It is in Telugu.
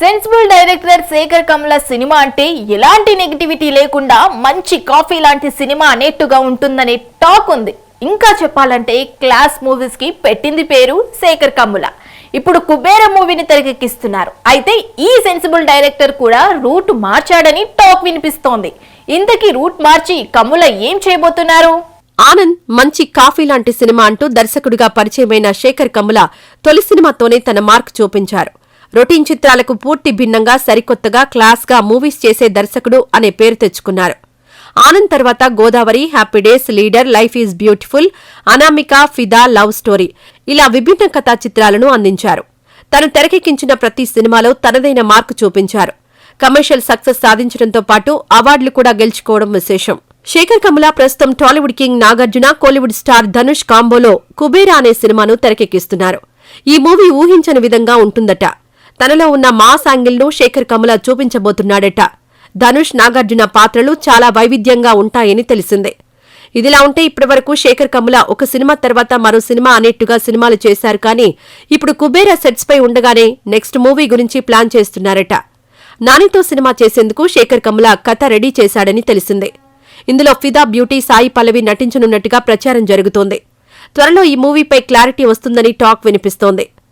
Sensible director Sekhar Kammula cinema అంటే ఎలాంటి నెగిటివిటీ లేకుండా మంచి కాఫీ లాంటి సినిమా అనేట్టుగా ఉంటుందనే టాక్ ఉంది. ఇంకా చెప్పాలంటే క్లాస్ మూవీస్కి పెట్టింది పేరు శేఖర్ కమ్ముల ఇప్పుడు కుబేర మూవీని తెరకెక్కిస్తున్నారు. అయితే ఈ సెన్సిబుల్ డైరెక్టర్ కూడా రూట్ మార్చాడని టాక్ వినిపిస్తోంది. ఇంతకీ రూట్ మార్చి కమ్ముల ఏం చేయబోతున్నారు? ఆనంద్ మంచి కాఫీ లాంటి సినిమా అంటూ దర్శకుడిగా పరిచయమైన శేఖర్ కమ్ముల తొలి సినిమాతోనే తన మార్క్ చూపించారు. రొటీన్ చిత్రాలకు పూర్తి భిన్నంగా సరికొత్తగా క్లాస్గా మూవీస్ చేసే దర్శకుడు అనే పేరు తెచ్చుకున్నారు. ఆనంద్ తర్వాత Godavari happy days leader life is beautiful Anamika Fidaa love story ఇలా విభిన్న కథా చిత్రాలను అందించారు. తను తెరకెక్కించిన ప్రతి సినిమాలో తనదైన మార్కు చూపించారు. కమర్షియల్ సక్సెస్ సాధించడంతో పాటు అవార్డులు కూడా గెలుచుకోవడం విశేషం. శేఖర్ కమల ప్రస్తుతం Tollywood king Nagarjuna Kollywood star Dhanush కాంబోలో Kubera అనే సినిమాను తెరకెక్కిస్తున్నారు. ఈ మూవీ ఊహించని విధంగా ఉంటుందట. తనలో ఉన్న మాస్ యాంగిల్ను శేఖర్ కమల చూపించబోతున్నాడట. ధనుష్ నాగార్జున పాత్రలు చాలా వైవిధ్యంగా ఉంటాయని తెలిసిందే. ఇదిలా ఉంటే ఇప్పటివరకు శేఖర్ కమల ఒక సినిమా తర్వాత మరో సినిమా అనేట్టుగా సినిమాలు చేశారు కానీ ఇప్పుడు కుబేరా సెట్స్ పై ఉండగానే నెక్స్ట్ మూవీ గురించి ప్లాన్ చేస్తున్నారట. నానితో సినిమా చేసేందుకు శేఖర్ కమల కథ రెడీ చేశాడని తెలిసిందే. ఇందులో ఫిదా బ్యూటీ సాయి పల్లవి నటించనున్నట్టుగా ప్రచారం జరుగుతోంది. త్వరలో ఈ మూవీపై క్లారిటీ వస్తుందని టాక్ వినిపిస్తోంది.